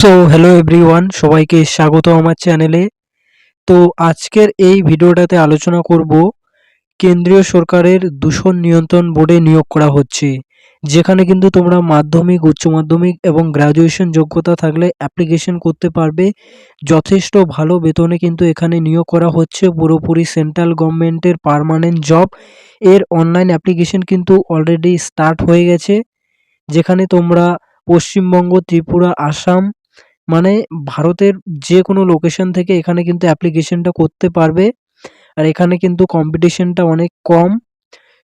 তো hello everyone সবাইকে স্বাগত আমার চ্যানেলে তো আজকের এই ভিডিওটাতে আলোচনা করব কেন্দ্রীয় সরকারের দূষণ নিয়ন্ত্রণ বোর্ডে নিয়োগ করা হচ্ছে। যেখানে কিন্তু তোমরা মাধ্যমিক, উচ্চ মাধ্যমিক এবং গ্র্যাজুয়েশন যোগ্যতা থাকলে অ্যাপ্লিকেশন করতে পারবে। যথেষ্ট ভালো বেতনে কিন্তু এখানে নিয়োগ করা হচ্ছে। পুরোপুরি সেন্ট্রাল গভর্নমেন্টের পারমানেন্ট জব এর অনলাইন অ্যাপ্লিকেশন কিন্তু অলরেডি স্টার্ট হয়ে গেছে। যেখানে তোমরা পশ্চিমবঙ্গ, ত্রিপুরা, আসাম মানে ভারতের যে কোনো লোকেশন থেকে এখানে কিন্তু অ্যাপ্লিকেশনটা করতে পারবে। আর এখানে কিন্তু কম্পিটিশনটা অনেক কম।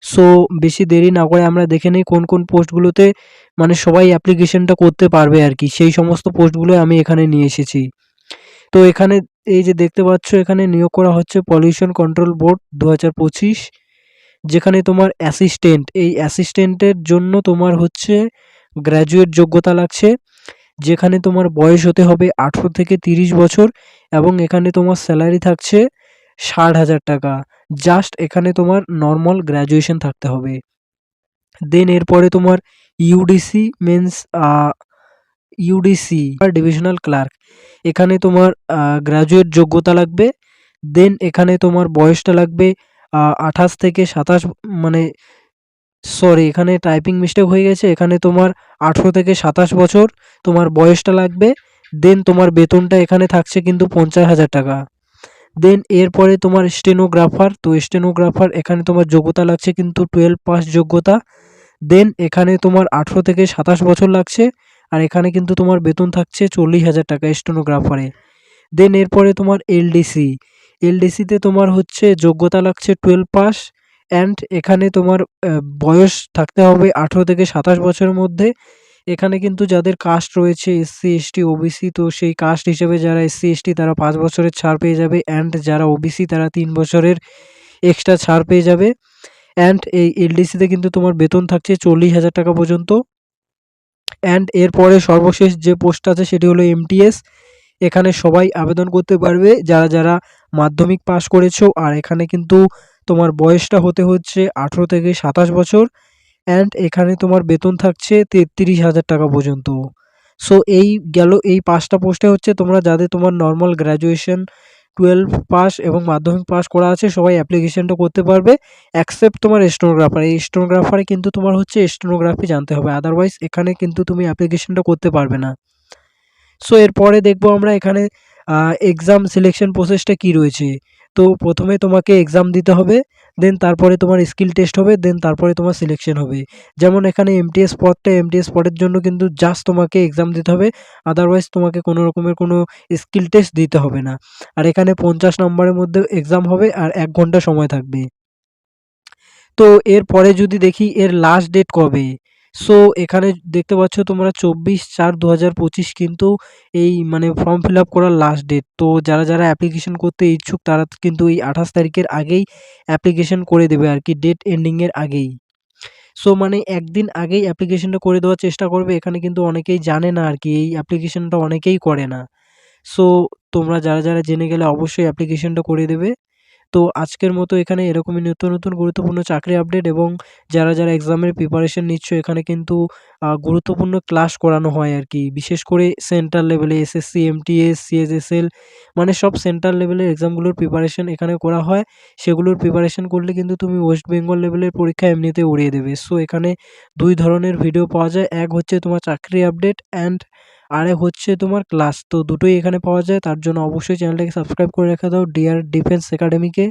সো বেশি দেরি না করে আমরা দেখে নিই কোন কোন পোস্টগুলোতে মানে সবাই অ্যাপ্লিকেশনটা করতে পারবে আর কি। সেই সমস্ত পোস্টগুলো আমি এখানে নিয়ে এসেছি। তো এখানে এই যে দেখতে পাচ্ছ, এখানে নিয়োগ করা হচ্ছে পলিউশন কন্ট্রোল বোর্ড দু যেখানে তোমার অ্যাসিস্ট্যান্ট এই অ্যাসিস্ট্যান্টের জন্য তোমার হচ্ছে গ্র্যাজুয়েট যোগ্যতা লাগছে। যেখানে তোমার বয়স হতে হবে আঠেরো থেকে তিরিশ বছর এবং এখানে তোমার স্যালারি থাকছে ষাট হাজার টাকা। জাস্ট এখানে তোমার নর্মাল গ্র্যাজুয়েশন থাকতে হবে। দেন এরপরে তোমার UDC mains UDC divisional clerk এখানে তোমার গ্র্যাজুয়েট যোগ্যতা লাগবে। দেন এখানে তোমার বয়সটা লাগবে আঠাশ থেকে সাতাশ মানে সরি এখানে টাইপিং মিস্টেক হয়ে গেছে। এখানে তোমার আঠেরো থেকে সাতাশ বছর, তোমার বয়সটা লাগবে দেন তোমার বেতনটা এখানে থাকছে কিন্তু পঞ্চাশ হাজার টাকা। দেন এরপরে তোমার স্টেনোগ্রাফার তো স্টেনোগ্রাফার এখানে তোমার যোগ্যতা লাগছে কিন্তু টুয়েলভ পাস যোগ্যতা। দেন এখানে তোমার আঠেরো থেকে সাতাশ বছর লাগছে, আর এখানে কিন্তু তোমার বেতন থাকছে চল্লিশ হাজার টাকা স্টেনোগ্রাফারে দেন এরপরে তোমার এলডিসি এলডিসিতে তোমার হচ্ছে যোগ্যতা লাগছে টুয়েলভ পাস অ্যান্ড এখানে তোমার বয়স থাকতে হবে আঠেরো থেকে সাতাশ বছরের মধ্যে। এখানে কিন্তু যাদের কাস্ট রয়েছে এসসি এসটি ওবিসি তো সেই কাস্ট হিসেবে যারা এসসি এসটি তারা পাঁচ বছরের ছাড় পেয়ে যাবে। অ্যান্ড যারা ওবিসি তারা তিন বছরের এক্সট্রা ছাড় পেয়ে যাবে। অ্যান্ড এই এলডিসিতে কিন্তু তোমার বেতন থাকছে চল্লিশ হাজার টাকা পর্যন্ত। অ্যান্ড এরপরে সর্বশেষ যে পোস্ট আছে, সেটি হলো এমটিএস এখানে সবাই আবেদন করতে পারবে, যারা যারা মাধ্যমিক পাস করেছ। আর এখানে কিন্তু তোমার বয়সটা হতে হচ্ছে আঠেরো থেকে সাতাশ বছর অ্যান্ড এখানে তোমার বেতন থাকছে তেত্রিশ হাজার টাকা পর্যন্ত। সো এই গেল, এই পাঁচটা পোস্টে হচ্ছে তোমরা যাদের তোমার নর্মাল গ্র্যাজুয়েশন টুয়েলভ পাস এবং মাধ্যমিক পাস করা আছে, সবাই অ্যাপ্লিকেশনটা করতে পারবে অ্যাকসেপ্ট তোমার স্টোনোগ্রাফার এই স্টোনোগ্রাফারে কিন্তু তোমার হচ্ছে স্টোনোগ্রাফি জানতে হবে আদারওয়াইজ এখানে কিন্তু তুমি অ্যাপ্লিকেশনটা করতে পারবে না। সো এরপরে দেখব আমরা এখানে এক্সাম সিলেকশন প্রসেসটা কী রয়েছে। তো প্রথমে তোমাকে এক্সাম দিতে হবে দেন তারপরে তোমার স্কিল টেস্ট হবে দেন তারপরে তোমার সিলেকশন হবে। যেমন এখানে এমটিএস পদটা এমটিএস পদের জন্য কিন্তু জাস্ট তোমাকে এক্সাম দিতে হবে আদারওয়াইজ তোমাকে কোনো রকমের কোনো স্কিল টেস্ট দিতে হবে না। আর এখানে পঞ্চাশ নম্বরের মধ্যে এক্সাম হবে আর এক ঘণ্টা সময় থাকবে। তো এরপরে যদি দেখি এর লাস্ট ডেট কবে? সো এখানে দেখতে পাচ্ছ তোমরা চব্বিশ চার দু হাজার পঁচিশ কিন্তু এই মানে ফর্ম ফিল আপ করার লাস্ট ডেট তো যারা যারা অ্যাপ্লিকেশন করতে ইচ্ছুক, তারা কিন্তু এই আঠাশ তারিখের আগেই অ্যাপ্লিকেশন করে দেবে আর কি ডেট এন্ডিংয়ের আগেই। সো মানে একদিন আগেই অ্যাপ্লিকেশনটা করে দেওয়ার চেষ্টা করবে, এখানে কিন্তু অনেকেই জানে না আর কি, এই অ্যাপ্লিকেশনটা অনেকেই করে না। সো তোমরা যারা যারা জেনে গেলে অবশ্যই অ্যাপ্লিকেশনটা করে দেবে। তো আজকের মতো এখানে এরকমই নতুন নতুন গুরুত্বপূর্ণ চাকরি আপডেট এবং যারা যারা এক্সামের প্রিপারেশন নিচ্ছ, এখানে কিন্তু গুরুত্বপূর্ণ ক্লাস করানো হয় আর কি বিশেষ করে সেন্ট্রাল লেভেলে এসএসসি এমটিএস সিএসএসএল মানে সব সেন্ট্রাল লেভেলের এক্সামগুলোর প্রিপারেশন এখানে করা হয়। সেগুলোর প্রিপারেশন করলে কিন্তু তুমি ওয়েস্ট বেঙ্গল লেভেলের পরীক্ষা এমনিতে উড়িয়ে দেবে। সো এখানে দুই ধরনের ভিডিও পাওয়া যায়। এক হচ্ছে তোমার চাকরি আপডেট অ্যান্ড আরেক হচ্ছে তোমার ক্লাস তো দুটোই এখানে পাওয়া যায়, তার জন্য অবশ্যই চ্যানেলটাকে সাবস্ক্রাইব করে রেখে দাও। Deer defence একাডেমিকে